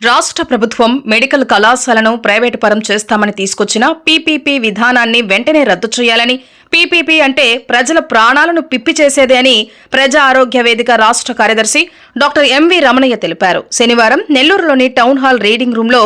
రాష్ట్ర ప్రభుత్వం మెడికల్ కళాశాలను ప్రైవేటు పరం చేస్తామని తీసుకొచ్చిన పీపీపీ విధానాన్ని వెంటనే రద్దు చేయాలని పీపీపీ అంటే ప్రజల ప్రాణాలను పిప్పి చేసేదే అని ప్రజా ఆరోగ్య వేదిక రాష్ట్ర కార్యదర్శి డాక్టర్ ఎంవి రమణయ్య తెలిపారు. శనివారం నెల్లూరులోని టౌన్ హాల్ రీడింగ్ రూంలో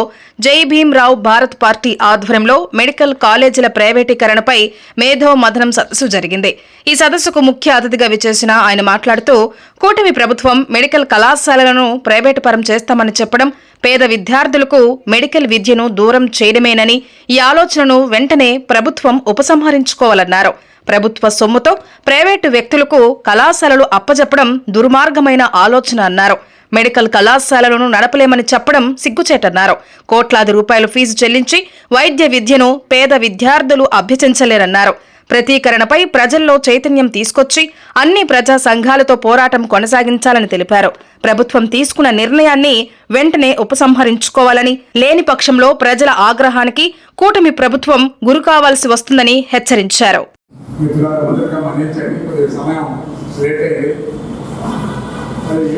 జై భీమ్రావు భారత్ పార్టీ ఆధ్వర్యంలో మెడికల్ కాలేజీల ప్రైవేటీకరణపై మేధో మథనం సదస్సు జరిగింది. ఈ సదస్సుకు ముఖ్య అతిథిగా విచేసిన ఆయన మాట్లాడుతూ కూటమి ప్రభుత్వం మెడికల్ కళాశాలలను ప్రైవేటు పరం చేస్తామని చెప్పడం పేద విద్యార్థులకు మెడికల్ విద్యను దూరం చేయడమేనని ఈ ఆలోచనను వెంటనే ప్రభుత్వం ఉపసంహరించుకోవాలన్నారు. ప్రభుత్వ సొమ్ముతో ప్రైవేటు వ్యక్తులకు కళాశాలలు అప్పజెప్పడం దుర్మార్గమైన ఆలోచన అన్నారు. మెడికల్ కళాశాలలను నడపలేమని చెప్పడం సిగ్గుచేటన్నారు. కోట్లాది రూపాయలు ఫీజు చెల్లించి వైద్య విద్యను పేద విద్యార్థులు అభ్యసించలేరన్నారు. ప్రతీకరణపై ప్రజల్లో చైతన్యం తీసుకొచ్చి అన్ని ప్రజా సంఘాలతో పోరాటం కొనసాగించాలని తెలిపారు. ప్రభుత్వం తీసుకున్న నిర్ణయాన్ని వెంటనే ఉపసంహరించుకోవాలని లేని పక్షంలో ప్రజల ఆగ్రహానికి కూటమి ప్రభుత్వం గురి కావాల్సి వస్తుందని హెచ్చరించారు.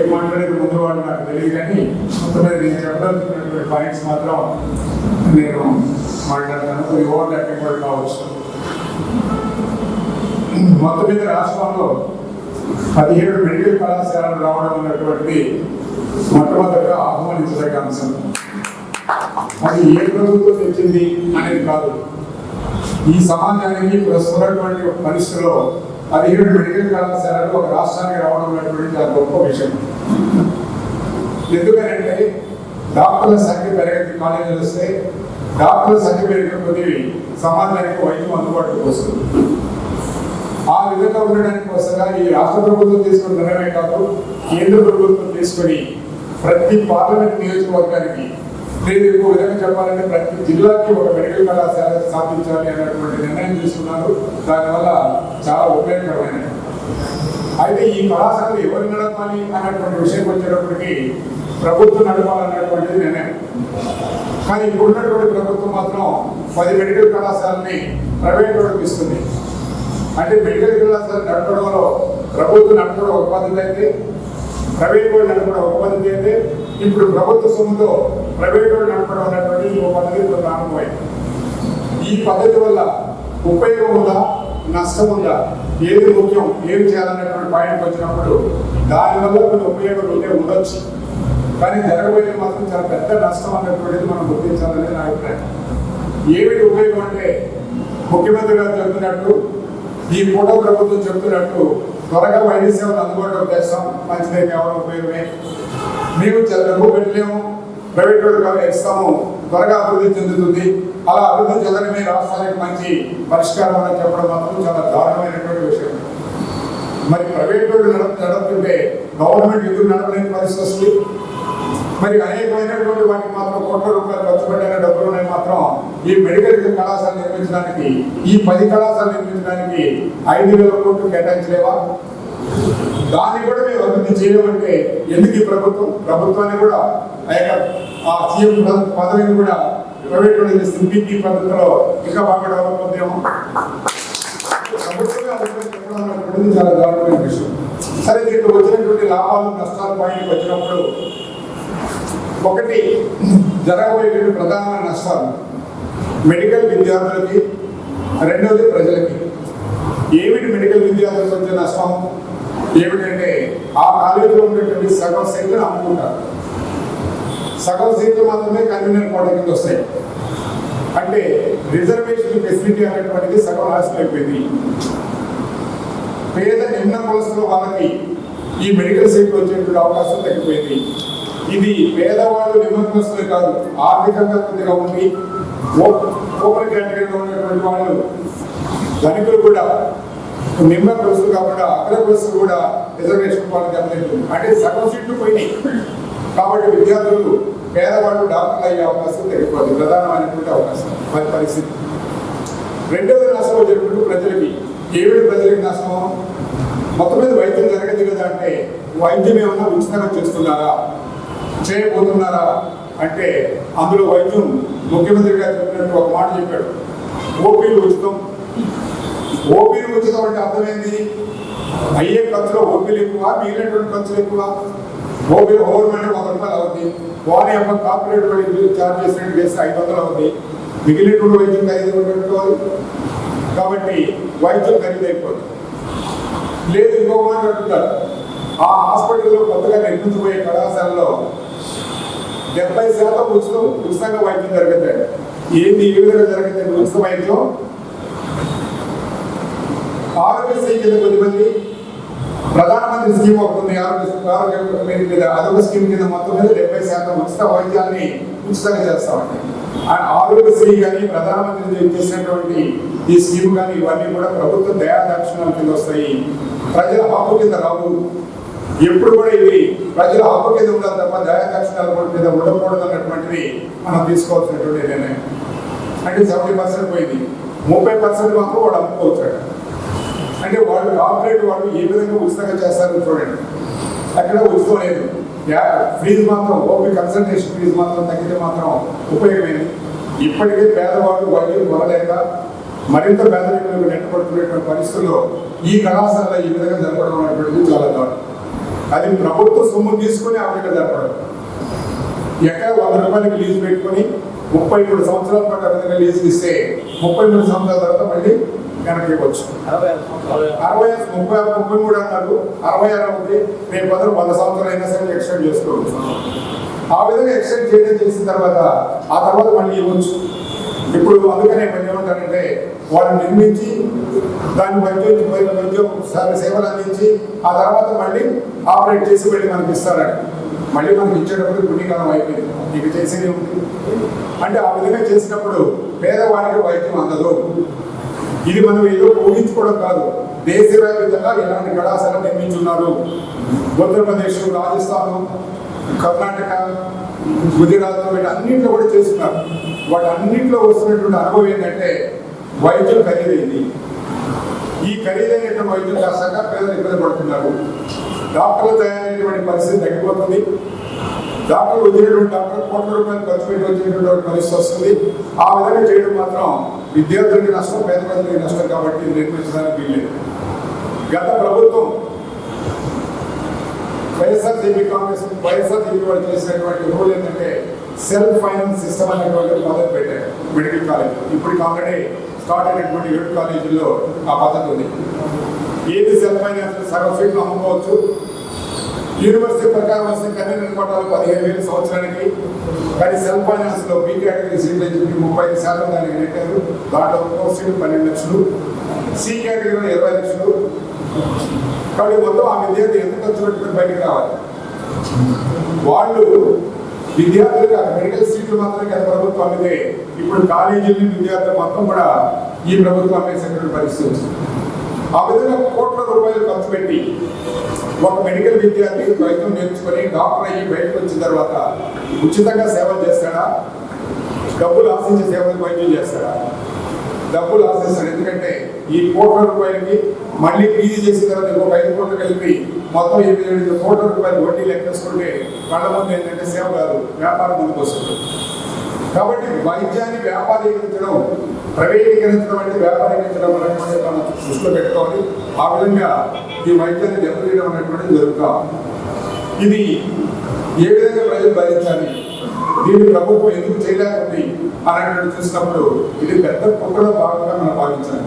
ఏం మాట్లాడేది ముందు వాళ్ళు నాకు తెలియదు కానీ నేను చెప్పదలుచుకున్నటువంటి పాయింట్స్ మాత్రం నేను మాట్లాడతాను ఓవర్ కావచ్చు మొత్తం మీద రాష్ట్రంలో పదిహేడు మెడికల్ కళాశాలలు రావడం అన్నటువంటిది మొట్టమొదటిగా ఆహ్వానించదగ్గ అంశం. అది ఏ ప్రభుత్వం తెచ్చింది అనేది కాదు. ఈ సమాజానికి ప్రస్తుతం ఉన్నటువంటి పరిస్థితిలో పదిహేడు మెడికల్ కళాశాలలు ఒక రాష్ట్రానికి రావడం అనేటువంటి చాలా గొప్ప విషయం. ఎందుకంటే డాక్టర్ల సంఖ్య పెరగతి కాలేజీలు వస్తే డాక్టర్ల సంఖ్య పెరిగిన కొద్ది సమాజానికి వైద్యం అందుబాటులోకి వస్తుంది. విధంగా ఉండడానికి కోసంగా ఈ రాష్ట్ర ప్రభుత్వం తీసుకున్న నిర్ణయమే కాదు కేంద్ర ప్రభుత్వం తీసుకొని ప్రతి పార్లమెంట్ నియోజకవర్గానికి నేను ఇంకో విధంగా చెప్పాలంటే ప్రతి జిల్లాకి ఒక మెడికల్ కళాశాల స్థాపించాలి అనేటువంటి నిర్ణయం తీసుకున్నారు. దానివల్ల చాలా ఉపయోగకరమైనది. అయితే ఈ కళాశాలలు ఎవరు నడపాలి అన్నటువంటి విషయం వచ్చేటప్పటికి ప్రభుత్వం నడపాలన్నటువంటిది నిర్ణయం. కానీ ఇప్పుడున్నటువంటి ప్రభుత్వం మాత్రం పది మెడికల్ కళాశాలని ప్రైవేట్ వాళ్ళకి ఇస్తుంది. అంటే మెడికల్ కళాశాల నడపడంలో ప్రభుత్వం నడపడం ఒక పద్ధతి అయితే ప్రైవేట్ వాళ్ళు నడపడం ఒక పద్ధతి అయితే ఇప్పుడు ప్రభుత్వ సొమ్ముతో ప్రైవేట్ వాళ్ళు నడపడం అనేటువంటి ఒక పద్ధతి ఇప్పుడు ప్రారంభమైంది. ఈ పద్ధతి వల్ల ఉపయోగం ఉందా నష్టం ఉందా ఏది ముఖ్యం? ఏం చేయాలనేటువంటి పాయింట్కి వచ్చినప్పుడు దానివల్ల కొన్ని ఉపయోగాలు ఉంటే ఉండొచ్చు. కానీ జరగబోయేది మాత్రం చాలా పెద్ద నష్టం అనేటువంటిది మనం గుర్తించాలనేది నా అభిప్రాయం. ఏమిటి ఉపయోగం అంటే ముఖ్యమంత్రి గారు చెబుతున్నట్టు ఈ ఫోటో ప్రభుత్వం చెప్తున్నట్టు త్వరగా వైద్య సేవలు అందుబాటులోకి తెస్తాం. మంచిదే కేవలం ఉపయోగమే. మేము డబ్బు పెట్టలేము. ప్రైవేట్ వాళ్ళకి ఇస్తాము. త్వరగా అభివృద్ధి చెందుతుంది. అలా అభివృద్ధి చెందడమే రాష్ట్రానికి మంచి పరిష్కారం అని చెప్పడం మాత్రం చాలా దారుణమైనటువంటి విషయం. మరి ప్రైవేట్ వాళ్ళు నడప నడుపుతుంటే గవర్నమెంట్ ఎందుకు నడపలేని పరిస్థితి వస్తుంది. మరి అనేకమైనటువంటి వాటికి మాత్రం కోట్ల రూపాయలు ఖర్చు పెట్టిన డబ్బులు మాత్రం ఈ మెడికల్ కళాశాల నిర్మించడానికి ఈ పది కళాశాల నిర్మించడానికి ఐదు వేల కోట్లు కేటాయించలేవా? దాన్ని కూడా మేము అభివృద్ధి చేయమంటే ఎందుకు ఈ ప్రభుత్వం? ప్రభుత్వాన్ని కూడా ఆ యొక్క ఆ సీఎం పదవిని కూడా ప్రైవేట్ వాళ్ళకి పద్ధతిలో ఇంకా బాగా డెవలప్ అవుతాము ప్రభుత్వమే చాలా దారుణమైన విషయం. సరే దీంట్లో వచ్చినటువంటి లాభాలు నష్టాలు పాయింట్కి వచ్చినప్పుడు ఒకటి జరగబోయేటువంటి ప్రధాన నష్టాలు. మెడికల్ విద్యార్థులకి రెండవది ప్రజలకి. ఏమిటి మెడికల్ విద్యార్థులకు వచ్చే నష్టం? ఏమిటంటే ఆ కాలేజీలో ఉండేటువంటి సగం సీట్లు అమ్ముకుంటారు. సగం సీట్లు మాత్రమే కన్వీనర్ కోట కింద వస్తాయి. అంటే రిజర్వేషన్ ఫెసిలిటీ అనేటువంటిది సగం నాశనం అయిపోయింది. పేద నిమ్న కులస్తుల వాళ్ళకి ఈ మెడికల్ సీట్లు వచ్చేటువంటి అవకాశం తగ్గిపోయింది. ఇది పేదవాళ్ళు నిమ్న కాదు ఆర్థికంగా కొద్దిగా ఉండి ఓపెన్ కేటగిరీలో ఉన్నటువంటి వాళ్ళు ధనికులు కూడా నిమ్మ కులస్తులు కాకుండా అగ్ర కులస్తులు కూడా రిజర్వేషన్ వాళ్ళకి అందలేదు అంటే సగం సీట్లు పోయినాయి. కాబట్టి విద్యార్థులు పేదవాళ్ళు డాక్టర్లు అయ్యే అవకాశం తగ్గిపోతుంది ప్రధానమైనటువంటి అవకాశం. మరి పరిస్థితి. రెండవది నష్టం వచ్చేటప్పుడు ప్రజలకి ఏడు ప్రజలకి నష్టం. మొత్తం మీద వైద్యం జరగదు కదా అంటే వైద్యం ఏమన్నా ఉచితంగా చేస్తున్నారా? చేయబోతున్నారా అంటే అందులో వైద్యం ముఖ్యమంత్రి గారు చెప్పినట్టు ఒక మాట చెప్పాడు. ఓపీలు ఉచితం. ఓపీలు ఉచితం అంటే అర్థమైంది. అయ్యే ఖర్చులో ఓపీలు ఎక్కువ మిగిలినటువంటి ఖర్చులు ఎక్కువ. ఓపీలు గవర్నమెంట్ వంద రూపాయలు అవుతుంది వారి యొక్క కార్పొరేట్ ఛార్జ్ చేసినట్టు చేస్తే ఐదు వందలు అవుతుంది మిగిలినటువంటి వైద్యం ఐదు వందలు పెట్టుకోవాలి. కాబట్టి వైద్యం ఖరీదు లేదు ఇంకో మాట అంటున్నారు. ఆ హాస్పిటల్లో కొత్తగా నిర్మించబోయే కళాశాలలో డెబ్బై శాతం ఉచితం ఉచితంగా వైద్యం జరుగుతాయి ఏంటి ఏ విధంగా జరుగుతుంది? ఉచిత వైద్యం? ఆరోగ్యశ్రీ కింద కొద్దిమంది ప్రధానమంత్రి స్కీమ్ ఒకటి ఆరోగ్య ఆరోగ్య మీద మీద అదొక స్కీమ్ కింద మొత్తం మీద డెబ్బై శాతం ఉచిత వైద్యాన్ని ఉచితంగా చేస్తామండి ఆ ఆరోగ్యశ్రీ కానీ ప్రధానమంత్రి చేసినటువంటి ఈ స్కీమ్ కానీ ఇవన్నీ కూడా ప్రభుత్వ దయా దక్షిణాల కింద వస్తాయి. ప్రజల హక్కు కింద రావు. ఎప్పుడు కూడా ఇవి ప్రజల హక్కు కింద ఉండాలి తప్ప దయాదక్షిణాల మీద ఉండకూడదు అన్నటువంటిది మనం తీసుకోవాల్సినటువంటి నిర్ణయం. అంటే సెవెంటీ పర్సెంట్ పోయింది. ముప్పై పర్సెంట్ మాత్రం వాడు అమ్ముకోవచ్చాడు అంటే వాళ్ళు కార్పొరేట్ వాళ్ళు ఏ విధంగా ఉచితంగా చేస్తారని చూడండి. అక్కడ ఉచితం లేదు. యా- ఫీజు మాత్రం ఓపీ కన్సల్టేషన్ ఫీజు మాత్రం తగ్గితే మాత్రం ఉపయోగమైంది ఇప్పటికే పేదవాళ్ళు వాళ్ళు కొనలేక మరింత పేదరికంలో నెట్టబడుతున్నటువంటి పరిస్థితుల్లో ఈ కళాశాల ఈ విధంగా జరగడం అనేటువంటిది చాలా దారుణం. అది ప్రభుత్వ సొమ్ము తీసుకుని ఆ విధంగా జరపడం. ఎక్కడ వంద రూపాయలకి లీజు పెట్టుకొని ముప్పై మూడు సంవత్సరాల పాటు విధంగా లీజు ఇస్తే ముప్పై మూడు సంవత్సరాల తర్వాత మళ్ళీ వెనక్కి ఇవ్వచ్చు. అరవై ముప్పై ముప్పై మూడు అన్నారు. అరవై ఆరు ఉంది. రేపు పదరు వంద సంవత్సరాలు అయినా సరే ఎక్స్టెండ్ చేసుకోవచ్చు. ఆ విధంగా ఎక్స్టెండ్ చేయడం చేసిన తర్వాత ఆ తర్వాత మళ్ళీ ఇవ్వచ్చు. ఇప్పుడు అందుకనే ఏమంటారంటే వాళ్ళు నిర్మించి దాన్ని వైద్యం వైద్యం సే- సేవలు అందించి ఆ తర్వాత మళ్ళీ ఆపరేట్ చేసి మళ్ళీ మనకి ఇస్తారట. మళ్ళీ మనకి ఇచ్చేటప్పుడు పుణ్యకాలం అయిపోయింది. ఇక చేసేది ఉంది అంటే ఆ విధంగా చేసినప్పుడు పేదవాడికి వైద్యం అందదు. ఇది మనం ఏదో ఊహించుకోవడం కాదు. దేశవ్యాప్తంగా ఇలాంటి కళాశాల నిర్మించున్నారు? ఉత్తరప్రదేశ్ రాజస్థాన్ కర్ణాటక గుజరాత్ వీటన్నింటిలో కూడా చేస్తున్నారు. వాటి అన్నింటిలో వస్తున్నటువంటి అనుభవం ఏంటంటే వైద్యం ఖరీదైంది. ఈ ఖరీదైనటువంటి వైద్యులు కాసాక పేదలు ఇబ్బంది పడుతున్నారు. డాక్టర్లు తయారైనటువంటి పరిస్థితి తగ్గిపోతుంది. డాక్టర్లు వదిలేటువంటి డాక్టర్ కోట్ల రూపాయలు ఖర్చు పెట్టి పరిస్థితి వస్తుంది. ఆ విధంగా చేయడం మాత్రం విద్యార్థులకి నష్టం పేద ప్రజలకి నష్టం కాబట్టి నిర్మించడానికి వీల్లేదు. గత ప్రభుత్వం YSR CP Congress YSR CP వాళ్ళు చేసినటువంటి రూల్ ఏంటంటే సెల్ఫ్ ఫైనాన్స్ సిస్టమ్ అనేటువంటి మొదలు పెట్టారు మెడికల్ కాలేజ్. ఇప్పుడు ఆల్రెడీ స్టార్ట్ అయినటువంటి ఏడు కాలేజీల్లో ఆ పద్ధతి ఉంది. ఏది సెల్ఫ్ ఫైనాన్స్ సగం సీట్లు అమ్ముకోవచ్చు. యూనివర్సిటీ ప్రకారం వస్తే కన్వీనర్ కోటాలు పదిహేను వేలు సంవత్సరానికి. కానీ సెల్ఫ్ ఫైనాన్స్లో బీ కేటగిరీ సీట్లు అని చెప్పి ముప్పై ఐదు శాతం దానికి నెట్టారు దాంట్లో ఒక్కో సీటు పన్నెండు లక్షలు. సి కేటగిరీలో ఇరవై లక్షలు. కాబట్టి మొత్తం ఆ విద్యార్థి ఎంత ఖర్చు పెట్టుకుని బయటకు రావాలి? వాళ్ళు విద్యార్థులు కాదు మెడికల్ సీట్లు మాత్రమే గత ప్రభుత్వం అమ్మితే ఇప్పుడు కాలేజీలు విద్యార్థులు మొత్తం కూడా ఈ ప్రభుత్వం అమ్మేసేటువంటి పరిస్థితి వచ్చింది. ఆ విధంగా కోట్ల రూపాయలు ఖర్చు పెట్టి ఒక మెడికల్ విద్యార్థి వైద్యం నేర్చుకొని డాక్టర్ అయ్యి బయటకు వచ్చిన తర్వాత ఉచితంగా సేవలు చేస్తాడా? డబ్బులు ఆశించి సేవలు వైద్యం చేస్తాడా? డబ్బులు ఆశిస్తాడు. ఎందుకంటే ఈ కోట్ల రూపాయలకి మళ్ళీ పీజీ చేసిన తర్వాత ఇంకొక ఐదు కోట్లు కలిపి మొత్తం ఎనిమిది ఎనిమిది కోట్ల రూపాయలు వడ్డీ లెక్కేసుకుంటే కళ్ళ ముందు ఏంటంటే సేవ కాదు వ్యాపారం ముందుకు వస్తుంది. కాబట్టి వైద్యాన్ని వ్యాపారీకరించడం ప్రైవేటీకరించడం అంటే వ్యాపారీకరించడం అనేటువంటి మనం దృష్టిలో పెట్టుకోవాలి. ఆ విధంగా ఈ వైద్యాన్ని దెబ్బతీయడం అనేటువంటిది జరుగుతా ఇది ఏ విధంగా ప్రజలు భరించాలి? దీన్ని ప్రభుత్వం ఎందుకు చేయలేకపోతే అనేటువంటి చూసినప్పుడు ఇది పెద్ద కుక్కలో భాగంగా మనం భావించాలి.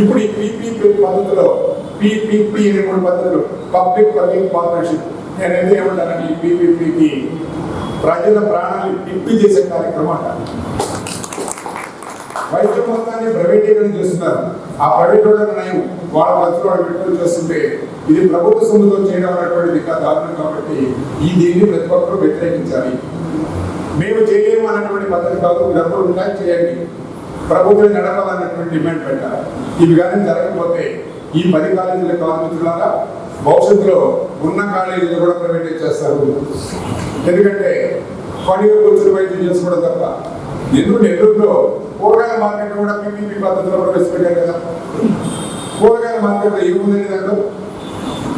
ఇప్పుడు ఈ పీపీపీ పద్ధతిలో పీపీపీ అనేటువంటి పద్ధతులు పబ్లిక్ పబ్లిక్ పార్ట్నర్షిప్. నేను ఎందుకు ఏమంటానంటే పీపీపీకి ప్రజల ప్రాణాలు పిప్పి చేసే కార్యక్రమం అంటారు వైద్య మొత్తాన్ని ప్రైవేటీకరణ చేస్తున్నారు. ఆ ప్రైవేట్ వాళ్ళని నయం. వాళ్ళ ఖర్చులు వాళ్ళు పెట్టుకుని చేస్తుంటే ఇది ప్రభుత్వ సొమ్ముతో చేయడం అనేటువంటిది ఇంకా దారుణం కాబట్టి ఈ దీన్ని ప్రతి ఒక్కరూ వ్యతిరేకించాలి. మేము చేయలేము అన్నటువంటి పద్ధతి కాదు. డబ్బులు ఉన్నాయి చేయండి. ప్రభుత్వం నడపాలన్నటువంటి డిమాండ్ పెట్టాలి. ఇవి కానీ జరగకపోతే ఈ పది కాలేజీల కార్మికులారా భవిష్యత్తులో ఉన్న కాలేజీలు కూడా ప్రైవేటైజ్ చేస్తారు. ఎందుకంటే పనిగా కూర్చుని వైద్యం చేసుకోవడం తప్ప ఎందుకు నెల్లూరులో కూరగాయల మార్కెట్ కూడా పిపిపి పద్ధతిలో ప్రవేశపెట్టారు కదా? కూరగాయల మార్కెట్లో ఏముందని దాంట్లో?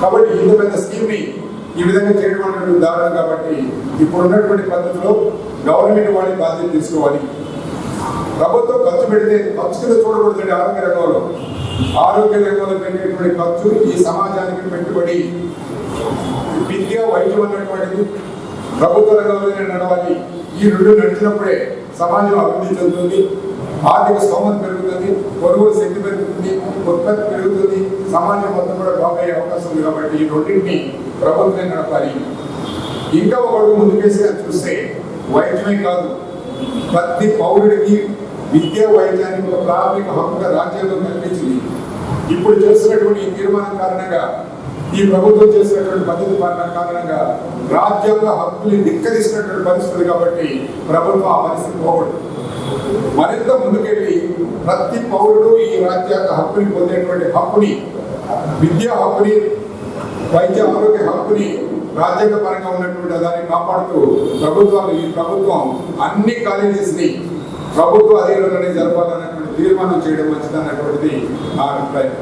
కాబట్టి ఇంత పెద్ద స్కీమ్ని ఈ విధంగా చేయడం అనేటువంటి దారుణం కాబట్టి ఇప్పుడు ఉన్నటువంటి పద్ధతిలో గవర్నమెంట్ వాడి బాధ్యత తీసుకోవాలి. ప్రభుత్వం ఖర్చు పెడితే ఖర్చు కింద చూడకూడదండి ఆరోగ్య రంగంలో. ఆరోగ్య రంగంలో పెట్టేటువంటి ఖర్చు ఈ సమాజానికి పెట్టుబడి విద్య వైద్యం అన్నటువంటిది ప్రభుత్వ రంగంలోనే నడవాలి. ఈ రెండు నడిచినప్పుడే సమాజం అభివృద్ధి చెందుతుంది ఆర్థిక స్తోమత పెరుగుతుంది కొనుగోలు శక్తి పెరుగుతుంది ఉత్పత్తి పెరుగుతుంది సమాజం మొత్తం కూడా బాగయ్యే అవకాశం ఉంది కాబట్టి ఈ రెండింటిని ప్రభుత్వమే నడపాలి. ఇంకా ఒకడు ముందుకేసి చూస్తే వైద్యమే కాదు ప్రతి పౌరుడికి విద్యా వైద్యానికి ఒక ప్రాథమిక హక్కుగా రాజ్యాంగం కల్పించింది. ఇప్పుడు చేస్తున్నటువంటి ఈ తీర్మానం కారణంగా ఈ ప్రభుత్వం చేసినటువంటి పద్ధతి పాలన కారణంగా రాజ్యాంగ హక్కుని ధిక్కరిస్తున్నటువంటి పరిస్థితి కాబట్టి ప్రభుత్వం ఆ పరిస్థితి పోకూడదు. మరింత ముందుకెళ్ళి ప్రతి పౌరుడు ఈ రాజ్యాంగ హక్కుని పొందేటువంటి హక్కుని విద్యా హక్కుని వైద్య ఆరోగ్య హక్కుని రాజ్యాంగ పరంగా ఉన్నటువంటి దాన్ని కాపాడుతూ ప్రభుత్వాలు ఈ ప్రభుత్వం అన్ని కాలేజెస్ని ప్రభుత్వ అధికారులనే జరపాలన్నటువంటి తీర్మానం చేయడం మంచిదన్నటువంటిది నా అభిప్రాయం.